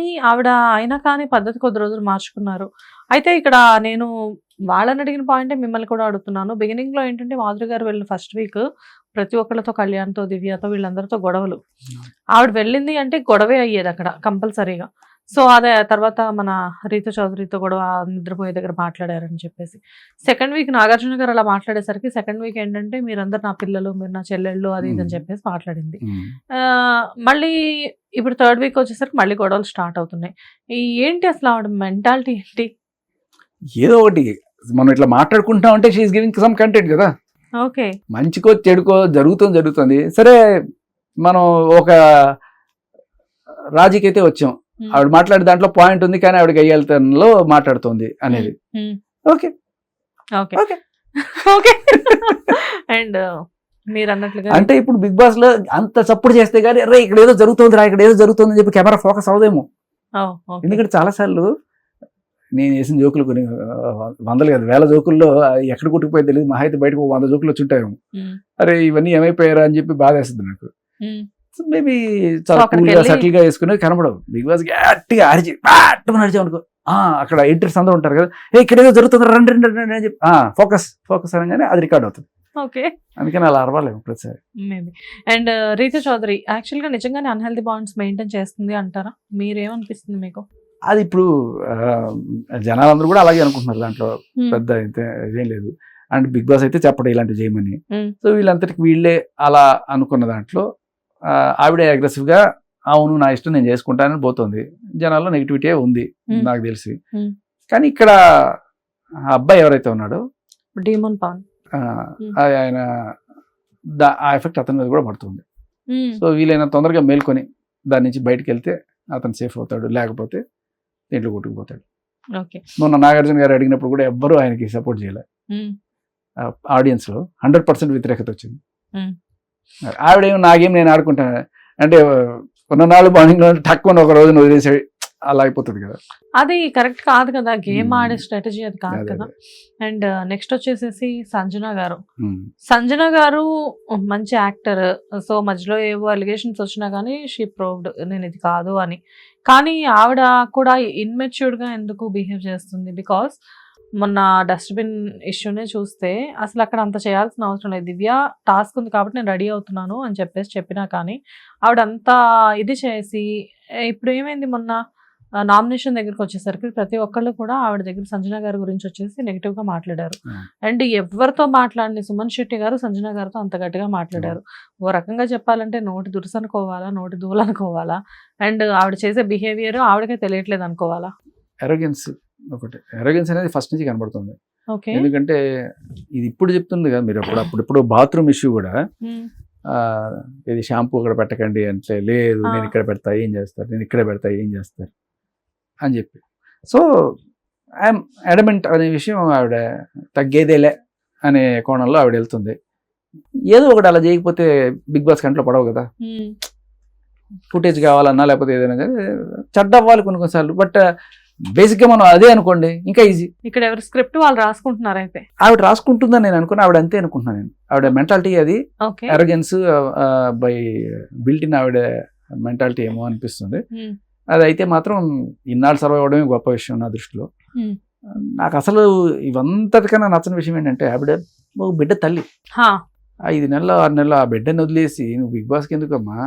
కానీ ఆవిడ అయినా కానీ పద్ధతి కొద్ది రోజులు మార్చుకున్నారు. అయితే ఇక్కడ నేను వాళ్ళని అడిగిన పాయింటే మిమ్మల్ని కూడా అడుగుతున్నాను. బిగినింగ్లో ఏంటంటే మాధురి గారు వెళ్ళిన ఫస్ట్ వీక్ ప్రతి ఒక్కళ్ళతో కళ్యాణ్తో దివ్యతో వీళ్ళందరితో గొడవలు. ఆవిడ వెళ్ళింది అంటే గొడవే అయ్యేది అక్కడ కంపల్సరీగా. సో అదే తర్వాత మన రీతు చౌదరితో గొడవ నిద్రపోయే దగ్గర మాట్లాడారని చెప్పేసి. సెకండ్ వీక్ నాగార్జున గారు అలా మాట్లాడేసరికి సెకండ్ వీక్ ఏంటంటే మీరందరు నా పిల్లలు మీరు నా చెల్లెళ్ళు అది ఇది అని Hmm. చెప్పేసి మాట్లాడింది. ఆ, మళ్ళీ ఇప్పుడు థర్డ్ వీక్ వచ్చేసరికి మళ్ళీ గొడవలు స్టార్ట్ అవుతున్నాయి. ఏంటి అసలు ఆవిడ మెంటాలిటీ ఏంటి? ఏదో ఒకటి మనం ఇట్లా మాట్లాడుకుంటాం అంటే షీఈ్ గివింగ్ సమ్ కంటెంట్ కదా. ఓకే. మంచికో చెడుకో జరుగుతుంది జరుగుతుంది. సరే మనం ఒక రాజీకి అయితే వచ్చాం ఆవిడ మాట్లాడే దాంట్లో పాయింట్ ఉంది కానీ ఆవిడకి అయ్యేతనంలో మాట్లాడుతుంది అనేది. ఓకే. ఓకే. ఓకే. అండ్ మీరు అన్నట్లుగా అంటే ఇప్పుడు బిగ్ బాస్లో అంత సపోర్ట్ చేస్తే కానీ రే ఇక్కడ ఏదో జరుగుతుంది రా ఇక్కడ ఏదో జరుగుతుంది అని చెప్పి కెమెరా ఫోకస్ అవదేమో. ఎందుకంటే చాలా సార్లు నేను వేసిన జోకులు కొన్ని వందలు కాదు వేల జోకుల్లో ఎక్కడ కొట్టుకుపోయి తెలియదు మహా అయితే బయటకు వంద జోకులు వచ్చి ఉంటాయేమో. ఉమ్, అరే ఇవన్నీ ఏమైపోయారా అని చెప్పి బాధ వేస్తుంది నాకు మేబీ చాలా సటిల్గా వేసుకుని కనబడవు. బిగ్ బాస్ గట్టిగా అరిచి పాట్టుమని అరిచాం అనుకో అక్కడ ఎంట్రీస్ అందరూ ఉంటారు కదా ఏ ఇక్కడ ఏదో జరుగుతుంది రండి రండి రండి అని చెప్పి ఫోకస్ ఫోకస్ అనగానే అది రికార్డ్ అవుతుంది. ఓకే. అందుకని అలా అరవాలేము ప్రతిసారి. మేబీ. అండ్ రీతు చౌదరి యాక్చువల్గా నిజంగానే అన్హెల్దీ బాండ్స్ మెయింటైన్ చేస్తుంది అంటారా? మీరేమనిపిస్తుంది మీకు? అది ఇప్పుడు ఆ, జనాలందరూ కూడా అలాగే అనుకుంటున్నారు దాంట్లో ఉమ్, పెద్ద అయితే ఇదేం లేదు. అండ్ బిగ్ బాస్ అయితే చెప్పడం ఇలాంటి చేయమని. ఉమ్, సో వీళ్ళంతటికి వీళ్ళే అలా అనుకున్న దాంట్లో ఆ, ఆవిడే అగ్రెసివ్గా అవును నా ఇష్టం నేను చేసుకుంటానని పోతుంది. జనాల్లో నెగిటివిటీ ఉంది Hmm. నాకు తెలిసి. Hmm. కానీ ఇక్కడ అబ్బాయి ఎవరైతే ఉన్నాడో డీమోన్ పవన్ ఆ. ఆ- ఆయన దా- ఆ ఎఫెక్ట్ అతని మీద కూడా పడుతుంది. సో వీలైన తొందరగా మేల్కొని దాని నుంచి బయటకు వెళ్తే అతను సేఫ్ అవుతాడు లేకపోతే దీంట్లో కొట్టుకుపోతాడు. మొన్న నాగార్జున గారు అడిగినప్పుడు కూడా ఎవ్వరూ ఆయనకి సపోర్ట్ చేయలేదు ఉమ్, ఆడియన్స్లో హండ్రెడ్ పర్సెంట్ వ్యతిరేకత వచ్చింది. ఆవిడేమో నాగేం నేను ఆడుకుంటాను అంటే ఉన్న నాలుగు తక్కువ ఒక రోజు వదిలేసి అలా అయిపోతుంది కదా. అది కరెక్ట్ కాదు కదా. గేమ్. ఆడే స్ట్రాటజీ అది కాదు కదా. అండ్ నెక్స్ట్ వచ్చేసేసి సంజన గారు. సంజన గారు మంచి యాక్టర్. సో మధ్యలో ఏవో అలిగేషన్స్ వచ్చినా కానీ షీ ప్రూవ్డ్ నేను ఇది కాదు అని. కానీ ఆవిడ కూడా ఇన్మెచ్యూర్డ్గా ఎందుకు బిహేవ్ చేస్తుంది? బికాస్ మొన్న డస్ట్బిన్ ఇష్యూనే చూస్తే అసలు అక్కడ అంత చేయాల్సిన అవసరం లేదు. దివ్య టాస్క్ ఉంది కాబట్టి నేను రెడీ అవుతున్నాను అని చెప్పేసి చెప్పినా కానీ ఆవిడ అంతా ఇది చేసి ఇప్పుడు ఏమైంది మొన్న? నామినేషన్ దగ్గరికి వచ్చేసరికి ప్రతి ఒక్కళ్ళు కూడా ఆవిడ దగ్గర సంజన గారి గురించి వచ్చేసి నెగిటివ్గా మాట్లాడారు. అండ్ ఎవరితో మాట్లాడిన సుమన్ శెట్టి గారు సంజన గారితో అంత గట్టిగా మాట్లాడారు. ఓ రకంగా చెప్పాలంటే నోటి దురుసు అనుకోవాలా నోటి దూలు అనుకోవాలా అండ్ ఆవిడ చేసే బిహేవియర్ ఆవిడకే తెలియట్లేదు అనుకోవాలా? ఎరోగెన్స్ ఒకటి. ఎరోగెన్స్ అనేది ఫస్ట్ నుంచి కనబడుతుంది. ఓకే. ఎందుకంటే ఇది ఇప్పుడు చెప్తుంది కదా మీరు అప్పుడు అప్పుడు ఇప్పుడు బాత్రూమ్ ఇష్యూ కూడా ఇది షాంపూ అక్కడ పెట్టకండి అంటే లేదు నేను. ఇక్కడ పెడతా ఏం చేస్తారు? నేను ఇక్కడ పెడతా ఏం చేస్తారు? అని చెప్పి. సో ఐఎమ్ అడమెంట్ అనే విషయం ఆవిడ తగ్గేదేలే అనే కోణంలో ఆవిడ వెళ్తుంది. ఏదో ఒకటి అలా చేయకపోతే బిగ్ బాస్ కంట్లో పడవు కదా. ఫుటేజ్ కావాలన్నా లేకపోతే ఏదైనా కానీ చెడ్డ అవ్వాలి కొన్ని కొన్నిసార్లు. బట్ బేసిక్గా మనం అదే అనుకోండి ఇంకా ఈజీ. ఇక్కడ ఎవరి స్క్రిప్ట్ వాళ్ళు రాసుకుంటున్నారు అయితే? ఆవిడ రాసుకుంటుందని నేను అనుకున్నా ఆవిడ అంతే అనుకుంటున్నాను నేను. ఆవిడ మెంటాలిటీ అది. అరోగెన్స్ బై బిల్ట్ ఇన్ ఆవిడ మెంటాలిటీ ఏమో అనిపిస్తుంది. అది అయితే మాత్రం ఇన్నాళ్ళు సర్వైవ్ అవడమే గొప్ప విషయం నా దృష్టిలో. నాకు అసలు ఇవంతటికన్నా నచ్చని విషయం ఏంటంటే ఆవిడ ఓ బిడ్డ తల్లి. ఐదు నెలలు ఆరు నెలలు ఆ బిడ్డని వదిలేసి నువ్వు బిగ్ బాస్కి ఎందుకమ్మా?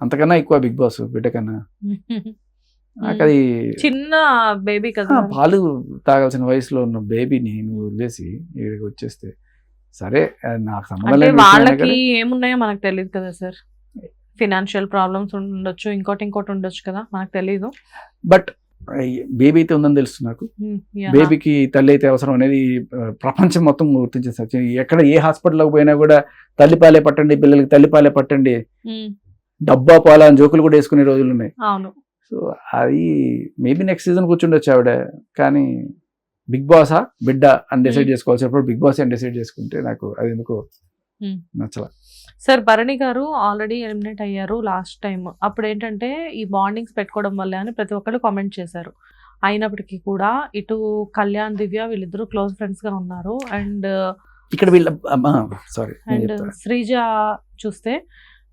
అంతకన్నా ఎక్కువ బిగ్ బాస్ బిడ్డ కన్నా. నాకు అది చిన్న బేబీ ఆ, కదా పాలు తాగాల్సిన వయసులో ఉన్న బేబీని నువ్వు వదిలేసి ఇక్కడికి వచ్చేస్తే సరే నాకు సంబంధం వాళ్ళకి ఏమున్నాయో మనకు తెలియదు కదా సార్. ఫినాన్షియల్ ప్రాబ్లమ్స్ ఉండొచ్చు ఇంకోటి ఇంకోటి ఉండొచ్చు కదా మనకు తెలీదు. బట్ బేబీ అయితే ఉందని తెలుసు నాకు. Hmm. బేబీకి తల్లి అయితే అవసరం అనేది ప్రపంచం మొత్తం గుర్తించిన సత్యం ఎక్కడ ఏ హాస్పిటల్కి పోయినా కూడా తల్లిపాలే పట్టండి పిల్లలకి తల్లిపాలే పట్టండి. Hmm, డబ్బా పాల అని జోకులు కూడా వేసుకునే రోజులు ఉన్నాయి. అవును. సో అది మేబీ నెక్స్ట్ సీజన్ కూర్చుండొచ్చు ఆవిడ. కానీ బిగ్ బాసా బిడ్డ అని డిసైడ్ Hmm. చేసుకోవాల్సినప్పుడు బిగ్ బాస్ అని డిసైడ్ చేసుకుంటే నాకు అది ఎందుకో Hmm. నచ్చల. సార్ భరణి గారు ఆల్రెడీ ఎలిమినేట్ అయ్యారు లాస్ట్ టైం అప్పుడు ఏంటంటే ఈ బాండింగ్స్ పెట్టుకోవడం వల్లే అని ప్రతి ఒక్కరు కామెంట్ చేశారు. అయినప్పటికీ కూడా ఇటు కళ్యాణ్ దివ్య వీళ్ళిద్దరూ క్లోజ్ ఫ్రెండ్స్గా ఉన్నారు. అండ్ ఇక్కడ వీళ్ళ సారీ అండ్ శ్రీజ చూస్తే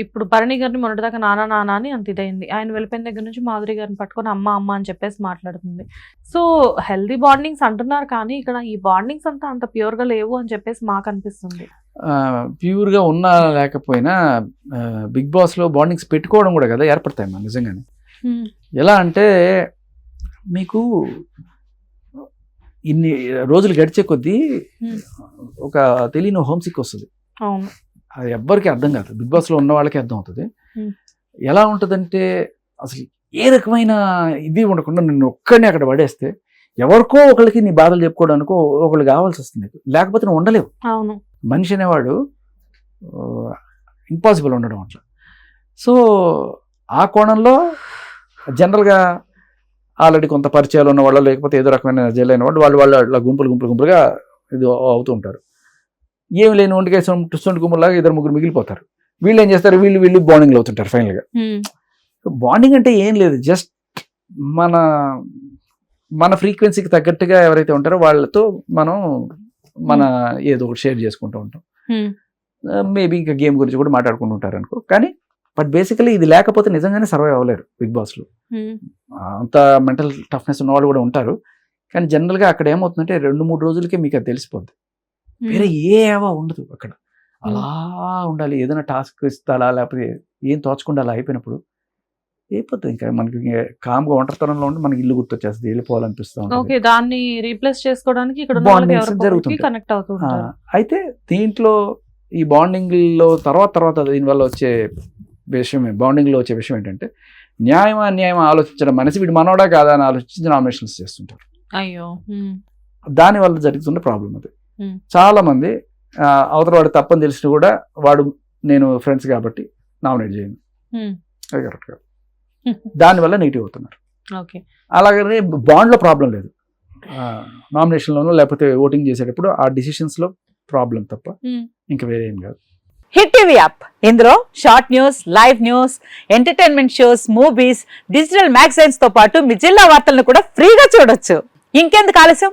ఇప్పుడు భరణి గారిని మొన్నటిదాకా నానా నానా అని అంత ఇదైంది. ఆయన వెళ్ళిపోయిన దగ్గర నుంచి మాధురి గారిని పట్టుకొని అమ్మ అమ్మ అని చెప్పేసి మాట్లాడుతుంది. సో హెల్దీ బాండింగ్స్ అంటున్నారు కానీ ఇక్కడ ఈ బాండింగ్స్ అంతా అంత ప్యూర్గా లేవు అని చెప్పేసి మాకు అనిపిస్తుంది. ప్యూర్గా ఉన్నా లేకపోయినా బిగ్ బాస్లో బాండింగ్స్ పెట్టుకోవడం కూడా కదా ఏర్పడతాయి మా నిజంగానే. ఎలా అంటే మీకు ఇన్ని రోజులు గడిచే కొద్దీ. ఒక తెలియని హోమ్ సిక్ వస్తుంది. అవును. అది ఎవ్వరికి అర్థం కాదు. బిగ్ బాస్లో ఉన్న వాళ్ళకి అర్థం అవుతుంది. ఎలా ఉంటుందంటే అసలు ఏ రకమైన ఇది ఉండకుండా నిన్ను ఒక్కడిని అక్కడ పడేస్తే ఎవరికో ఒకరికి నీ బాధలు చెప్పుకోవడానికో ఒకళ్ళు కావాల్సి వస్తుంది. లేకపోతే నువ్వు ఉండలేవు. అవును. మనిషి అనేవాడు ఇంపాసిబుల్ ఉండడం అట్లా. సో ఆ కోణంలో జనరల్గా ఆల్రెడీ కొంత పరిచయాలు ఉన్న వాళ్ళు లేకపోతే ఏదో రకమైన జైలు అయిన వాళ్ళు వాళ్ళు వాళ్ళు అట్లా గుంపులు గుంపులు గుంపులుగా ఇది అవుతూ ఉంటారు. ఏమి లేని ఒంటికి టుస్సొంటి గుంపులాగా ఇద్దరు ముగ్గురు మిగిలిపోతారు. వీళ్ళు ఏం చేస్తారు? వీళ్ళు వీళ్ళు బాండింగ్లు అవుతుంటారు ఫైనల్గా. బాండింగ్ అంటే ఏం లేదు. జస్ట్ మన మన ఫ్రీక్వెన్సీకి తగ్గట్టుగా ఎవరైతే ఉంటారో వాళ్ళతో మనం మన ఏదో ఒకటి షేర్ చేసుకుంటూ ఉంటాం. మేబీ ఇంకా గేమ్ గురించి కూడా మాట్లాడుకుంటూ ఉంటారు అనుకో. కానీ బట్ బేసికలీ ఇది లేకపోతే నిజంగానే సర్వైవ్ అవ్వలేరు బిగ్ బాస్లో. అంత మెంటల్ టఫ్నెస్ ఉన్న వాళ్ళు కూడా ఉంటారు. కానీ జనరల్గా అక్కడ ఏమవుతుందంటే రెండు మూడు రోజులకే మీకు అది తెలిసిపోద్ది. వేరే ఏ ఏవో ఉండదు అక్కడ. అలా ఉండాలి. ఏదైనా టాస్క్ ఇస్తాడా లేకపోతే ఏం తోచకుండా అలా అయిపోయినప్పుడు అయిపోతుంది ఇంకా మనకి కామ్గా ఒంటరితనంలో ఉండి మనకి ఇల్లు గుర్తొచ్చేస్తుంది. వెళ్ళిపోవాలనిపిస్తూ ఉంటుంది. ఓకే. దాన్ని రీప్లేస్ చేసుకోవడానికి ఇక్కడ జరుగుతుంటాయి. కనెక్ట్ అవుతూ ఆ, ఉంటారు. అయితే దీంట్లో ఈ బాండింగ్లో తర్వాత తర్వాత దీనివల్ల వచ్చే విషయం బాండింగ్లో వచ్చే విషయం ఏంటంటే న్యాయమా అన్యాయమా ఆలోచించడం మనిషి వీడు మనోడా కాదా అని ఆలోచించి నామినేషన్స్ చేస్తుంటారు. అయ్యో. దానివల్ల జరుగుతున్న ప్రాబ్లం అది. చాలా మంది అవతల వాడు తప్పని తెలిసిన కూడా వాడు నేను ఫ్రెండ్స్ కాబట్టి నామినేట్ చేయను. అది కరెక్ట్ కాదు. దానివల్ల నెగిటివ్ అవుతున్నారు. ఓకే. అలాగనే బాండ్లో ప్రాబ్లం లేదు. నామినేషన్లోనూ లేకపోతే ఓటింగ్ చేసేటప్పుడు ఆ డిసిషన్స్లో ప్రాబ్లం తప్ప. ఇంకా వేరే ఏం కాదు. హిట్ టీవీ యాప్ ఇందులో short news live news entertainment shows movies digital మ్యాగజైన్స్తో పాటు మీ జిల్లా వార్తలను కూడా ఫ్రీగా చూడొచ్చు. ఇంకెందుకు ఆలస్యం?